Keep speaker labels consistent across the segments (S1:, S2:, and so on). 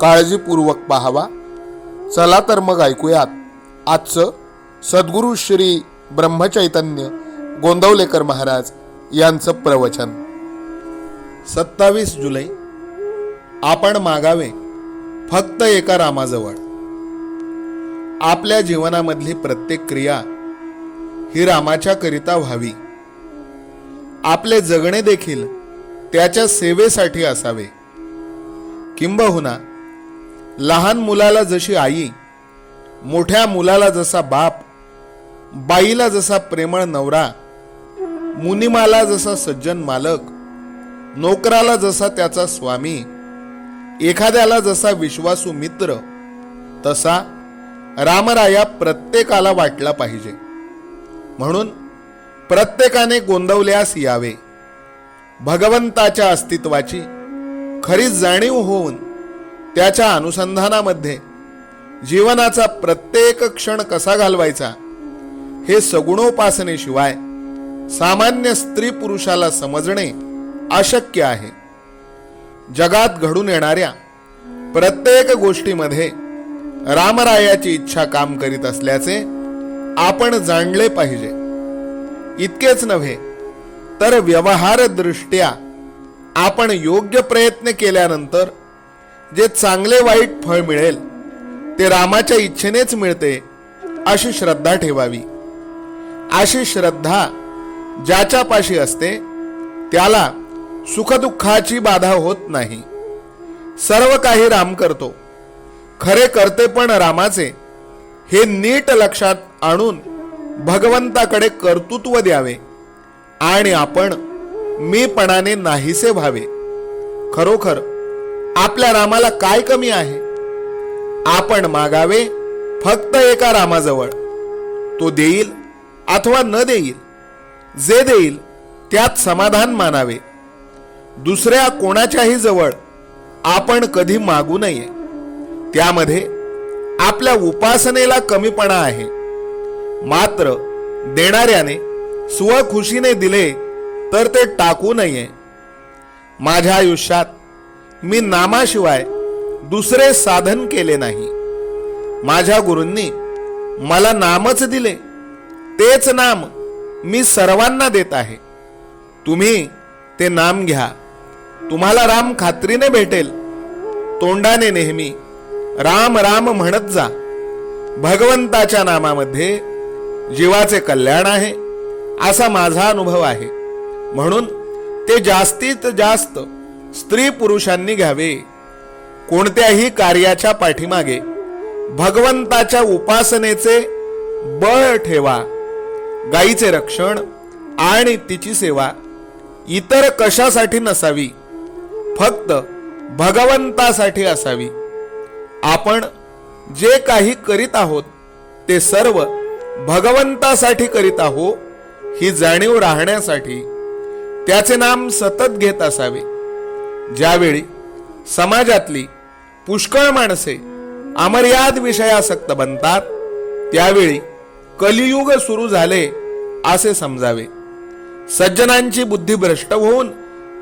S1: काळजीपूर्वक पाहावा. चला तर मग ऐकूयात. आजचं सद्गुरू श्री ब्रह्मचैतन्य गोंदवलेकर महाराज यांचं प्रवचन. सत्तावीस जुलै. आपण मागावे फक्त एका रामाजवळ. आपल्या जीवनामधली प्रत्येक क्रिया ही रामाच्या करिता व्हावी. आपले जगणे देखील त्याच्या सेवेसाठी असावे. किंबहुना लहान मुलाला जशी आई मोठ्या मुलाला जसा बाप बाईला जसा प्रेमळ नवरा मुनिमाला जसा सज्जन मालक नोकराला जसा त्याचा स्वामी एखाद्याला जसा विश्वासू मित्र तसा रामराया प्रत्येकाला वाटला पाहिजे. म्हणून प्रत्येकाने गोंदवल्यास यावे. भगवंताच्या अस्तित्वाची खरी जाणीव होऊन त्याच्या अनुसंधानामध्ये जीवनाचा प्रत्येक क्षण कसा घालवायचा हे सगुणोपासनेशिवाय सामान्य स्त्री पुरुषाला समजणे अशक्य आहे. जगात घडून येणाऱ्या प्रत्येक गोष्टीमध्ये रामरायाची इच्छा काम करीत असल्याचे आपण जाणले पाहिजे. इतकेच नव्हे तर व्यवहारदृष्ट्या आपण योग्य प्रयत्न केल्यानंतर जे चांगले वाईट फळ मिळेल ते रामाच्या इच्छेनेच मिळते अशी श्रद्धा ठेवावी. अशी श्रद्धा ज्याच्यापाशी असते त्याला सुखदुःखाची बाधा होत नाही. सर्व काही राम करतो. खरे करते पण रामाचे हे नीट लक्षात आणून भगवंताकडे कर्तृत्व द्यावे आणि आपण मीपणाने नाहीसे व्हावे. खरोखर आपल्या रामाला काय कमी आहे? आपण मागावे फक्त एका रामाजवळ. तो देईल अथवा न देईल जे देईल त्यात समाधान मानावे. दुसऱ्या कोणाच्याही जवळ आपण कधी मागू नये. त्यामध्ये आपल्या उपासनेला कमीपणा आहे. मात्र देणाऱ्याने स्वखुशीने दिले तर ते टाकू नये. माझ्या आयुष्यात मी नामाशिवाय दुसरे साधन केले नाही. माझ्या गुरूंनी मला नामच दिले. तेच नाम मी सर्वांना देत आहे. तुम्ही ते नाम घ्या. तुम्हाला राम खात्रीने भेटेल. तोंडाने नेहमी राम राम म्हणत जा. भगवंताच्या नामामध्ये जीवाचे कल्याण आहे असा माझा अनुभव आहे. म्हणून ते जास्तीत जास्त स्त्री पुरुषांनी घ्यावे. कोणत्याही कार्याच्या पाठीमागे भगवंताच्या उपासनेचे बळ ठेवा. गायीचे रक्षण आणि तिची सेवा इतर कशासाठी नसावी? फक्त भगवंतासाठी असावी. आपण जे काही करीत आहोत ते सर्व भगवंतासाठी करीत आहो ही जाणीव राहण्यासाठी त्याचे नाम सतत घेत असावे. ज्यावेळी समाजातली पुष्कळ माणसे अमर्याद विषयासक्त बनतात त्यावेळी कलियुग सुरू झाले असे समजावे. सज्जनांची बुद्धी भ्रष्ट होऊन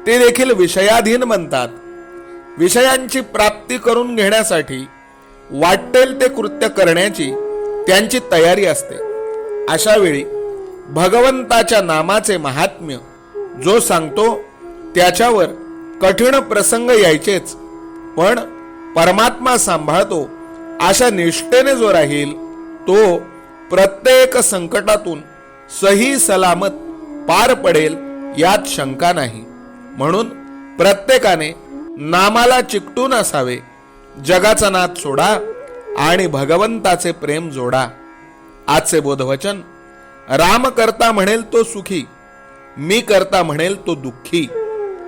S1: ते देखील विषयाधीन बनतात. विषयांची प्राप्ती करून घेण्यासाठी वाटेल ते कृत्य करण्याची त्यांची तयारी असते. अशा वेळी भगवंताच्या नामाचे महात्म्य जो सांगतो त्याच्यावर कठीण प्रसंग यायचेच. पण परमात्मा सांभाळतो अशा निष्ठेने जो राहील तो प्रत्येक संकटातून सही सलामत पार पडेल यात शंका नाही. म्हणून प्रत्येकाने नामाला चिकटून असावे जगाचा नाद सोडा आणि भगवंताचे प्रेम जोडा. आजचे बोधवचन राम करता म्हणेल तो सुखी मी करता म्हणेल तो दुःखी.